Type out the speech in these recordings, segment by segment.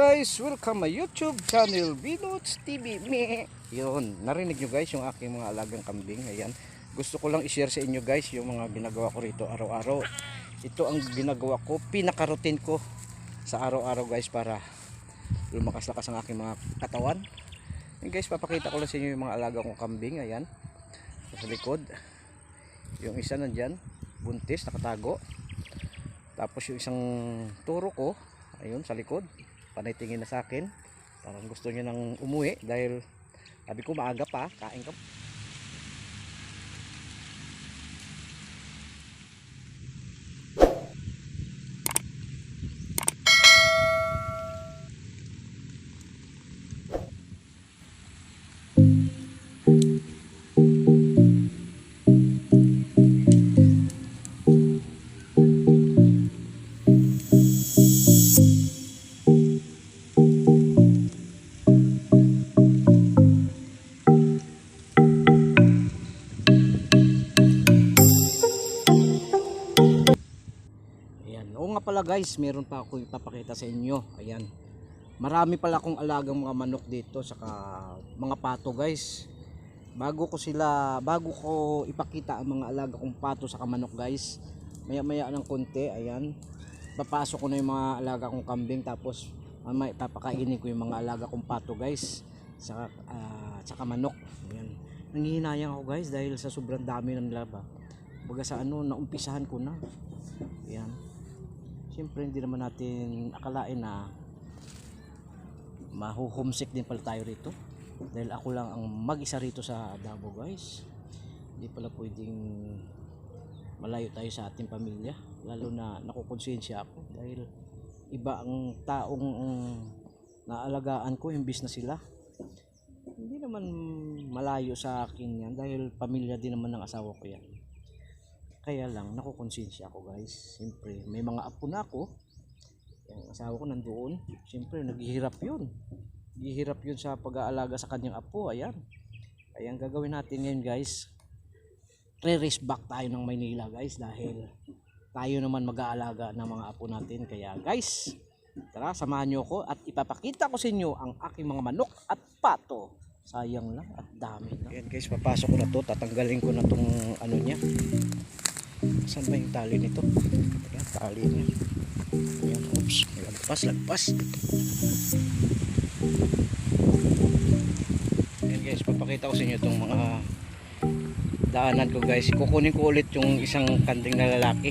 guys, welcome my YouTube channel Binots TV me. Yun, narinig nyo guys yung aking mga alagang kambing. Ayan, gusto ko lang i-share sa inyo guys yung mga ginagawa ko rito araw-araw. Ito ang ginagawa ko, pinaka-routine ko sa araw-araw guys para lumakas-lakas ang aking mga katawan. Yun guys, papakita ko lang sa inyo yung mga alaga kong kambing. Ayan, sa likod. Yung isa nandyan, buntis, nakatago. Tapos yung isang turo ko, ayun sa likod, panay tingin na sa akin. Parang gusto niya nang umuwi dahil sabi ko maaga pa, kain ka. Pala guys, meron pa ako ipapakita sa inyo. Ayan. Marami pala akong alagang mga manok dito saka mga pato guys. Bago ko sila, bago ko ipakita ang mga alaga kong pato saka manok guys. Maya maya ng konti, ayan. Papasok ko na yung mga alaga kong kambing tapos mamaya papakainin ko yung mga alaga kong pato guys. Saka, ah, saka manok. Ayan. Nangihinayang ako guys dahil sa sobrang dami ng laba. Baga sa ano, naumpisahan ko na. Ayan. Siyempre hindi naman natin akalain na mahuhomesick din pala tayo rito. Dahil ako lang ang mag-isa rito sa Davao guys. Hindi pala pwedeng malayo tayo sa ating pamilya. Lalo na nakukonsensya ako dahil iba ang taong um, naalagaan ko imbis na sila. Hindi naman malayo sa akin yan dahil pamilya din naman ng asawa ko yan. Kaya lang, nakukonsensya ako guys. Siyempre, may mga apo na ako. Yung asawa ko nandoon. Siyempre, naghihirap yun. Naghihirap yun sa pag-aalaga sa kanyang apo. Ayan. Kaya gagawin natin ngayon guys, re-race back tayo ng Maynila guys. Dahil tayo naman mag-aalaga ng mga apo natin. Kaya guys, tara samahan nyo ako at ipapakita ko sa inyo ang aking mga manok at pato. Sayang lang at dami na. Ayan guys, papasok ko na to. Tatanggalin ko na tong ano niya. Saan ba yung tali nito? Ayan, tali niya. Ayan, oops. Lagpas, lagpas. Ayan guys, papakita ko sa inyo itong mga daanan ko guys. Kukunin ko ulit yung isang kanding na lalaki.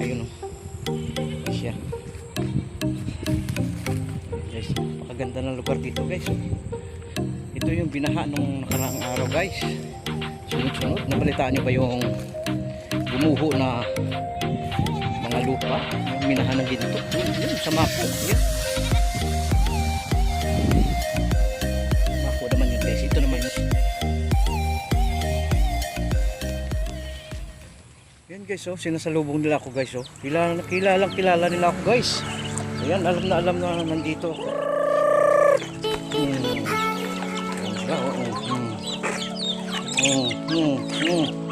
Ayun o. Oh. Siya. Guys, napakaganda ng lugar dito guys. Ito yung binaha nung nakaraang araw guys. Sunod-sunod. Nabalitaan nyo ba yung gumuho na mga lupa. Minahan ng ginto yun sa mako. Yan mako naman yun guys. Ito naman yun. Yan guys oh. Sinasalubong nila ako guys oh. Kilala, kilala kilala nila ako guys. Ayan alam na alam na nandito ako hmm. Ayan sila, oh, oh, hmm. Hmm,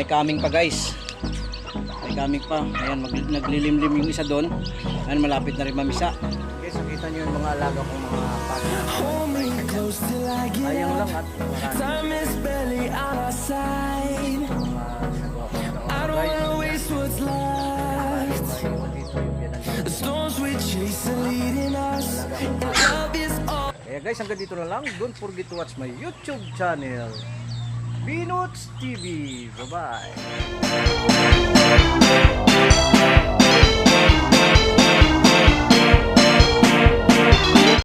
may coming pa guys may coming pa ayan mag, naglilimlim yung isa doon ayan malapit na rin mamisa guys nakita nyo yung mga alaga kong mga pata Hold me close till I get sayang up. lang at marami Time is barely on our side. mga ginagawa ko na I don't guys wanna waste what's left. The storms we chase are leading us. And love is all. Kaya guys, hanggang dito na lang. Don't forget to watch my YouTube channel. Binots TV. Bye-bye.